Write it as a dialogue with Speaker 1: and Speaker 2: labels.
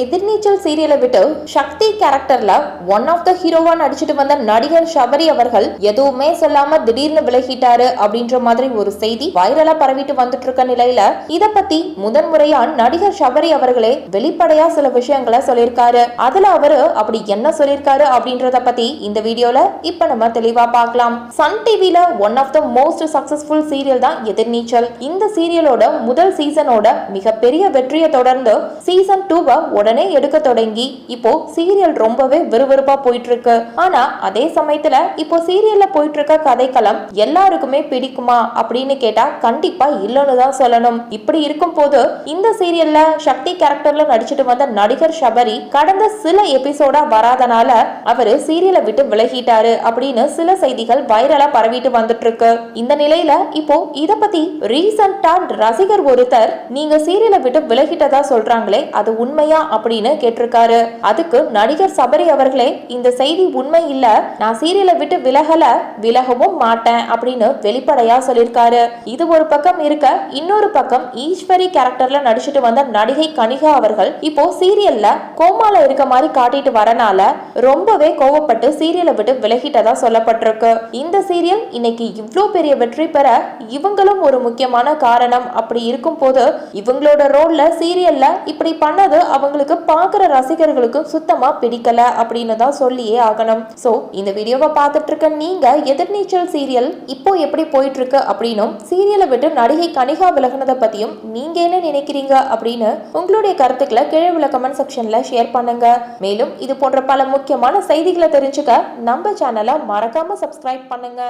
Speaker 1: எதிர்நீச்சல் சீரியலை விட்டு சக்தி கேரக்டர்ல ஒன் ஆஃப் த ஹீரோவா நடிச்சிட்டு வந்த நடிகர் ஷபரி அவர்கள் எதுவுமே சொல்லாம திடீர்னு விலகிட்டாரு அப்படின்ற மாதிரி ஒரு செய்தி வைரலா பரவிட்டு வந்துட்டு இருக்க நிலையில இத பத்தி முதன்முறையா நடிகர் ஷபரி அவர்களே வெளிப்படையா சில விஷயங்களை சொல்லியிருக்காரு. அதுல அவரு அப்படி என்ன சொல்லியிருக்காரு அப்படின்றத பத்தி இந்த வீடியோல இப்ப நம்ம தெளிவா பார்க்கலாம். சன் டிவில one of the most successful serial தான் எதிர்நீச்சல். இந்த சீரியலோட முதல் சீசனோட மிகப்பெரிய வெற்றியை தொடர்ந்து சீசன் டூவை உடனே எடுக்க தொடங்கி இப்போ சீரியல் ரொம்பவே விறுவிறுப்பா போயிட்டு இருக்கு ஆனா அதே சமயத்துல இப்போ சீரியல்ல போயிட்டு இருக்க கதைக்களம் எல்லாருக்குமே பிடிக்குமா அப்படின்னு கேட்டா கண்டிப்பா இல்லைன்னு தான் சொல்லணும். இப்படி இருக்கும் போது இந்த சீரியல்ல சக்தி கேரக்டர்ல நடிச்சிட்டு வந்த நடிகர் ஷபரி கடந்த சில எபிசோடா வராதனால அவரு சீரியலை விட்டு விலகிட்டாரு அப்படின்னு சில செய்திகள் வைரலா பரவிட்டு வந்துட்டு இருக்கு இந்த நிலையில இப்போ இத பத்தி ரீசெண்டா ரசிகர் ஒருத்தர் நீங்க சீரியலை விட்டு விலகிட்டதா சொல்றாங்களே அது உண்மையா அப்படின்னு கேட்டிருக்காரு. அதுக்கு நடிகர் சபரி அவர்களே இந்த செய்தி உண்மை இல்ல நான் சீரியலை விட்டு விலகல விலகவும் மாட்டேன் அப்படின்னு வெளிப்படையா சொல்லியிருக்காரு. இது ஒரு பக்கம் இருக்க இன்னொரு பக்கம் ஈஸ்வரி கேரக்டர்ல நடிச்சிட்டு வந்த நடிகை கனிகா அவர்கள் இப்போ சீரியல்ல கோமால இருக்க மாதிரி காட்டிட்டு வரனால ரொம்பவே கோவப்பட்டு சீரியலை விட்டு விலகிட்டதா சொல்லப்பட்டிருக்கு. இந்த சீரியல் இன்னைக்கு இவ்வளோ பெரிய வெற்றி பெற இவங்களும் ஒரு முக்கியமான காரணம். அப்படி இருக்கும் போது இவங்களோட ரோல்ல சீரியல்ல இப்படி பண்ணது அவங்களுக்கு பார்க்குற ரசிகர்களுக்கு சுத்தமாக பிடிக்கல அப்படின்னு தான் சொல்லியே ஆகணும். ஸோ இந்த வீடியோவை பார்த்துட்டு இருக்க நீங்கள் எதிர்நீச்சல் சீரியல் இப்போ எப்படி போயிட்டு இருக்கு அப்படின்னும் சீரியலை விட்டு நடிகை கனிகா விலகினதை பற்றியும் நீங்கள் என்ன நினைக்கிறீங்க அப்படின்னு உங்களுடைய கருத்துக்களை கீழே உள்ள கமெண்ட் செக்ஷனில் ஷேர் பண்ணுங்க. மேலும் இது போன்ற பல முக்கியமான செய்திகளை தெரிஞ்சுக்க நம்ம சேனலை மறக்காம சப்ஸ்கிரைப் பண்ணுங்க.